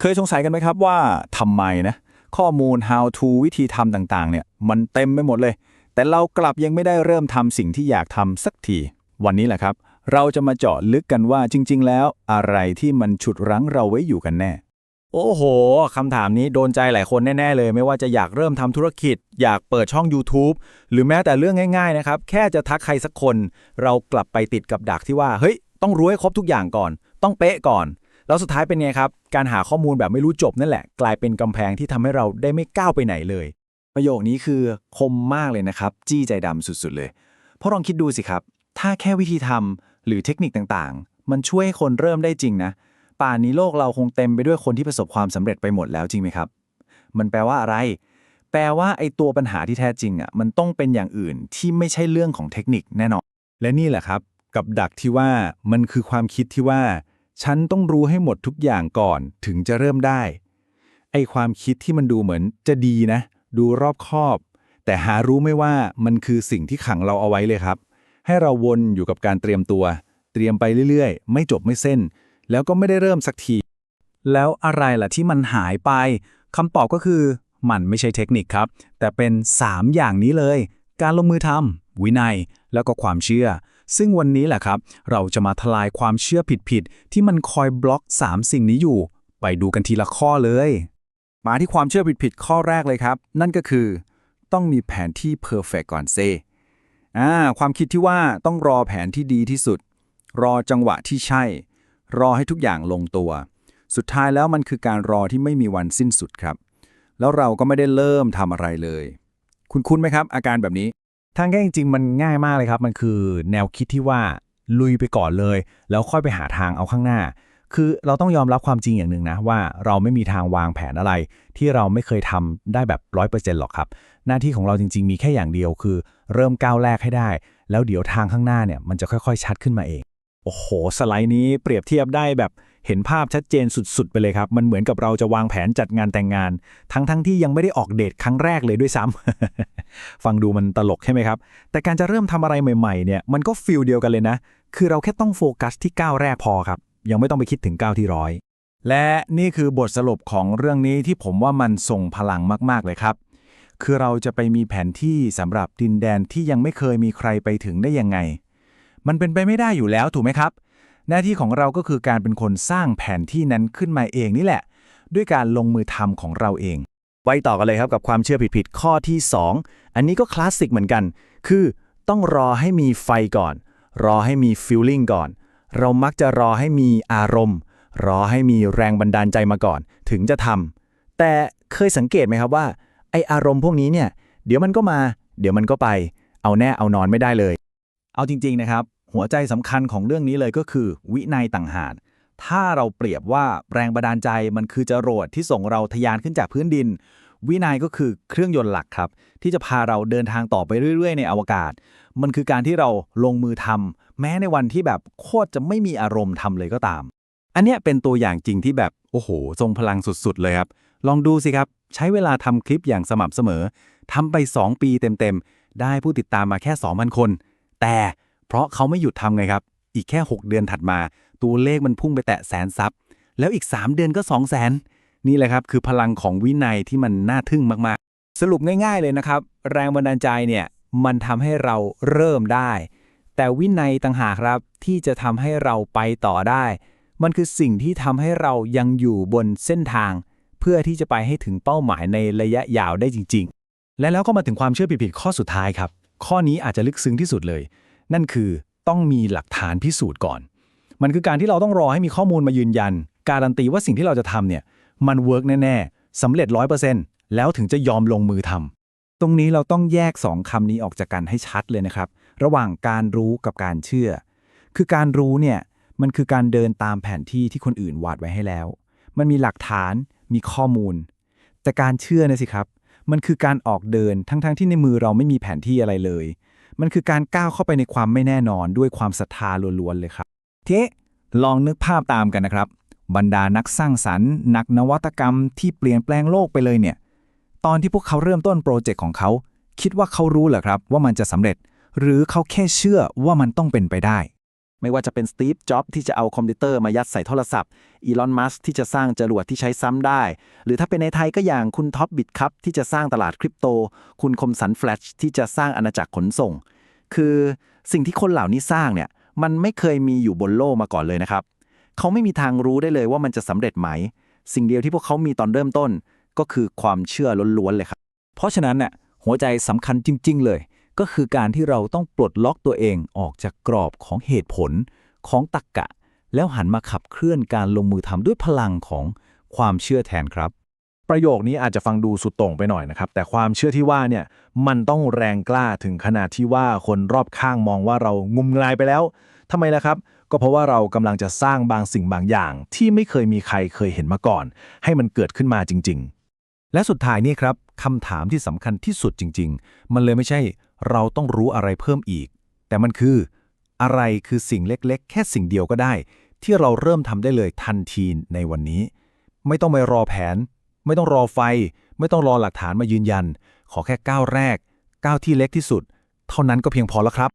เคยสงสัยกันไหมครับว่าทำไมนะข้อมูล how to วิธีทำต่างๆ เนี่ย มันเต็มไปหมดเลย แต่เรากลับยังไม่ได้เริ่มทำสิ่งที่อยากทำสักที วันนี้แหละครับ เราจะมาเจาะลึกกันว่าจริง ๆ แล้วอะไรที่มันฉุดรั้งเราไว้อยู่กันแน่ โอ้โหคำถามนี้โดนใจหลายคนแน่ ๆ เลย ไม่ว่าจะอยากเริ่มทำธุรกิจ อยากเปิดช่อง YouTube หรือแม้แต่เรื่องง่าย ๆ นะครับ แค่จะทักใครสักคน เรากลับไปติดกับดักที่ว่าเฮ้ยต้องรู้ให้ครบทุกอย่างก่อน ต้องเป๊ะก่อน แล้วสุดท้ายเป็นไงครับ การหาข้อมูลแบบไม่รู้จบนั่นแหละ กลายเป็นกำแพงที่ทำให้เราได้ไม่ก้าวไปไหนเลย ประโยคนี้คือคมมากเลยนะครับ จี้ใจดำสุดๆเลย เพราะลองคิดดูสิครับ ถ้าแค่วิธีทำหรือเทคนิคต่างๆ มันช่วยให้คนเริ่มได้จริงนะ ป่านนี้โลกเราคงเต็มไปด้วยคนที่ประสบความสำเร็จไปหมดแล้วจริงไหมครับ มันแปลว่าอะไร แปลว่าไอ้ตัวปัญหาที่แท้จริงอะมันต้องเป็นอย่างอื่นที่ไม่ใช่เรื่องของเทคนิคแน่นอน และนี่แหละครับ กับดักที่ว่ามันคือความคิดที่ว่า ฉันต้องรู้ให้หมดทุกอย่างก่อนถึงจะเริ่มได้ ไอความคิดที่มันดูเหมือนจะดีนะ ดูรอบคอบ แต่หารู้ไม่ว่ามันคือสิ่งที่ขังเราเอาไว้เลยครับ ให้เราวนอยู่กับการเตรียมตัว เตรียมไปเรื่อยๆ ไม่จบไม่เส้น แล้วก็ไม่ได้เริ่มสักที แล้วอะไรล่ะที่มันหายไปคำตอบก็คือ มันไม่ใช่เทคนิคครับ แต่เป็น 3 อย่างนี้เลย การลงมือทำวินัยแล้วก็ความเชื่อ ซึ่งวันนี้แหละครับ เราจะมาทลายความเชื่อผิดๆที่มันคอยบล็อก 3 สิ่งนี้อยู่ ไปดูกันทีละข้อเลย มาที่ความเชื่อผิดๆข้อแรกเลยครับ นั่นก็คือ ต้องมีแผนที่เพอร์เฟกก่อนเซอ่าความคิดที่ว่าต้องรอแผนที่ดีที่สุด รอจังหวะที่ใช่ รอให้ทุกอย่างลงตัว สุดท้ายแล้วมันคือการรอที่ไม่มีวันสิ้นสุดครับ แล้วเราก็ไม่ได้เริ่มทำอะไรเลย คุณคุ้นไหมครับ อาการแบบนี้ ทางแก้จริงๆมันง่ายมากเลยครับ มันคือแนวคิดที่ว่าลุยไปก่อนเลย แล้วค่อยไปหาทางเอาข้างหน้า คือเราต้องยอมรับความจริงอย่างหนึ่งนะว่าเราไม่มีทางวางแผนอะไร ที่เราไม่เคยทำได้แบบร้อยเปอร์เซ็นต์หรอกครับ หน้าที่ของเราจริง ๆ มีแค่อย่างเดียวคือ เริ่มก้าวแรกให้ได้ แล้วเดี๋ยวทางข้างหน้าเนี่ยมันจะค่อยๆ ชัดขึ้นมาเอง โอ้โห สไลด์นี้เปรียบเทียบได้แบบ เห็นภาพชัดเจนสุด ๆ ไปเลยครับ มันเหมือนกับเราจะวางแผนจัดงานแต่งงาน ทั้งๆที่ยังไม่ได้ออกเดทครั้งแรกเลยด้วยซ้ำฟังดูมันตลกใช่ไหมครับ แต่การจะเริ่มทำอะไรใหม่ๆเนี่ยมันก็ฟิลเดียวกันเลยนะ คือเราแค่ต้องโฟกัสที่ก้าวแรกพอครับ ยังไม่ต้องไปคิดถึงก้าวที่ร้อยและนี่คือบทสรุปของเรื่องนี้ที่ผมว่ามันส่งพลังมากๆเลยครับ คือเราจะไปมีแผนที่สำหรับดินแดนที่ยังไม่เคยมีใครไปถึงได้ยังไง มันเป็นไปไม่ได้อยู่แล้วถูกไหมครับ หน้าที่ของเราก็คือการเป็นคนสร้างแผนที่นั้นขึ้นมาเองนี่แหละ ด้วยการลงมือทำของเราเอง ไว้ต่อกันเลยครับกับความเชื่อผิดๆข้อที่ 2 อันนี้ก็คลาสสิกเหมือนกัน คือต้องรอให้มีไฟก่อน รอให้มีฟีลลิ่งก่อน เรามักจะรอให้มีอารมณ์ รอให้มีแรงบันดาลใจมาก่อน ถึงจะทำแต่เคยสังเกตไหมครับว่าไออารมณ์พวกนี้เนี่ย เดี๋ยวมันก็มา เดี๋ยวมันก็ไป เอาแน่เอานอนไม่ได้เลย เอาจริง ๆนะครับ หัวใจสำคัญของเรื่องนี้เลยก็คือ วินัยต่างหากถ้าเราเปรียบว่าแรงบันดาลใจมันคือจรวดที่ส่งเราทะยานขึ้นจากพื้นดิน วินัยก็คือเครื่องยนต์หลักครับ ที่จะพาเราเดินทางต่อไปเรื่อย ๆ ในอวกาศ มันคือการที่เราลงมือทำแม้ในวันที่แบบโคตรจะไม่มีอารมณ์ทำเลยก็ตาม อันเนี้ยเป็นตัวอย่างจริงที่แบบโอ้โห ทรงพลังสุด ๆ เลยครับ ลองดูสิครับ ใช้เวลาทำคลิปอย่างสม่ำเสมอทำไป 2 ปีเต็ม ๆ ได้ผู้ติดตามมาแค่ 2,000 คน แต่ เพราะเขาไม่หยุดทำไงครับ อีกแค่ 6 เดือนถัดมา ตัวเลขมันพุ่งไปแตะแสนซับแล้วอีก 3 เดือนก็ 2 0 0 0 0 0นี่แหละครับ คือพลังของวินัยที่มันน่าทึ่งมากๆ สรุปง่ายๆเลยนะครับ แรงบันดาลใจเนี่ยมันทำให้เราเริ่มได้ แต่วินัยต่างหากครับที่จะทำให้เราไปต่อได้ มันคือสิ่งที่ทำให้เรายังอยู่บนเส้นทาง เพื่อที่จะไปให้ถึงเป้าหมายในระยะยาวได้จริง ๆ และแล้วก็มาถึงความเชื่อผิดๆข้อสุดท้ายครับ ข้อนี้อาจจะลึกซึ้งที่สุดเลย นั่นคือต้องมีหลักฐานพิสูจน์ก่อน มันคือการที่เราต้องรอให้มีข้อมูลมายืนยัน การันตีว่าสิ่งที่เราจะทำเนี่ยมันเวิร์กแน่ๆสำเร็จร้อยเปอร์เซ็นต์แล้วถึงจะยอมลงมือทำตรงนี้เราต้องแยกสองคำนี้ออกจากกันให้ชัดเลยนะครับ ระหว่างการรู้กับการเชื่อ คือการรู้เนี่ยมันคือการเดินตามแผนที่ที่คนอื่นวาดไว้ให้แล้ว มันมีหลักฐานมีข้อมูล แต่การเชื่อนะสิครับ มันคือการออกเดินทั้งๆทที่ในมือเราไม่มีแผนที่อะไรเลย มันคือการก้าวเข้าไปในความไม่แน่นอนด้วยความศรัทธาล้วนๆเลยครับ เทลองนึกภาพตามกันนะครับ บรรดานักสร้างสรรค์ นักนวัตกรรมที่เปลี่ยนแปลงโลกไปเลยเนี่ย ตอนที่พวกเขาเริ่มต้นโปรเจกต์ของเขา คิดว่าเขารู้เหรอครับ ว่ามันจะสำเร็จ หรือเขาแค่เชื่อว่ามันต้องเป็นไปได้ ไม่ว่าจะเป็นสตีฟจ็อบที่จะเอาคอมพิวเตอร์มายัดใส่โทรศัพท์อีลอนมัสที่จะสร้างจรวดที่ใช้ซ้ำได้ หรือถ้าเป็นในไทยก็อย่างคุณท็อปบิตครับที่จะสร้างตลาดคริปโต คุณคมสันแฟลชที่จะสร้างอาณาจักรขนส่ง คือสิ่งที่คนเหล่านี้สร้างเนี่ยมันไม่เคยมีอยู่บนโลกมาก่อนเลยนะครับเขาไม่มีทางรู้ได้เลยว่ามันจะสำเร็จไหม สิ่งเดียวที่พวกเขามีตอนเริ่มต้น ก็คือความเชื่อล้วนๆเลยครับเพราะฉะนั้นน่ะหัวใจสำคัญจริง ๆ เลย ก็คือการที่เราต้องปลดล็อกตัวเองออกจากกรอบของเหตุผลของตรกกะ แล้วหันมาขับเคลื่อนการลงมือทำด้วยพลังของความเชื่อแทนครับ ประโยคนี้อาจจะฟังดูสุดโต่งไปหน่อยนะครับ แต่ความเชื่อที่ว่าเนี่ยมันต้องแรงกล้าถึงขนาดที่ว่าคนรอบข้างมองว่าเรางุมงายไปแล้วทำไมล่ะครับก็เพราะว่าเรากำลังจะสร้างบางสิ่งบางอย่าง ที่ไม่เคยมีใครเคยเห็นมาก่อน ให้มันเกิดขึ้นมาจริงๆ และสุดท้ายนี่ครับคำถามที่สำคัญที่สุดจริง ๆ มันเลยไม่ใช่ เราต้องรู้อะไรเพิ่มอีก แต่มันคือ อะไรคือสิ่งเล็กๆ แค่สิ่งเดียวก็ได้ ที่เราเริ่มทำได้เลยทันทีในวันนี้ ไม่ต้องไปรอแผน ไม่ต้องรอไฟ ไม่ต้องรอหลักฐานมายืนยัน ขอแค่ก้าวแรกก้าวที่เล็กที่สุด เท่านั้นก็เพียงพอแล้วครับ